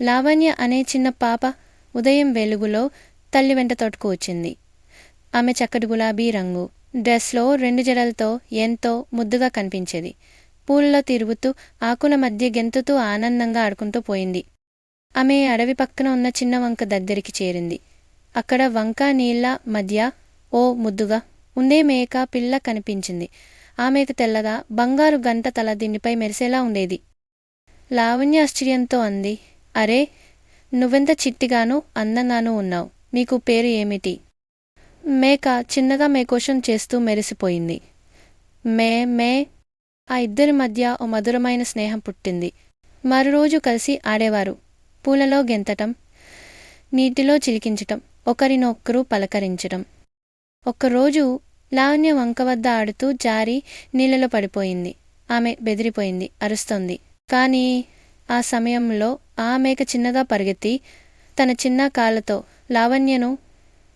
లావణ్య అనే చిన్న పాప ఉదయం వెలుగులో తల్లి వెంట తోటకు వచ్చింది. ఆమె చక్కటి గులాబీ రంగు డ్రెస్లో రెండు జడలతో ఎంతో ముద్దుగా కనిపించేది. పూలలో తిరుగుతూ ఆకుల మధ్య గెంతుతూ ఆనందంగా ఆడుకుంటూ పోయింది. ఆమె అడవి పక్కన ఉన్న చిన్న వంక దగ్గరికి చేరింది. అక్కడ వంక నీళ్ళ మధ్య ఓ ముద్దుగా ఉండే మేక పిల్ల కనిపించింది. ఆమెకు తెల్లగా బంగారు గంట తల దీనిపై మెరిసేలా ఉండేది. లావణ్య ఆశ్చర్యంతో అంది అరే నువ్వెంత చిట్టిగాను అందంగానూ ఉన్నావు. మీకు పేరు ఏమిటి? మేక చిన్నగా మేకోశం చేస్తూ మెరిసిపోయింది. మే మే. ఆ ఇద్దరి మధ్య ఓ మధురమైన స్నేహం పుట్టింది. మరోరోజు కలిసి ఆడేవారు. పూలలో గెంతటం నీటిలో చిలికించటం ఒకరినొక్కరు పలకరించటం. ఒక్కరోజు లావణ్య వంక వద్ద ఆడుతూ జారి నీళ్ళలో పడిపోయింది. ఆమె బెదిరిపోయింది అరుస్తోంది. కానీ ఆ సమయంలో ఆ మేక చిన్నగా పరిగెత్తి తన చిన్న కాళ్ళతో లావణ్యను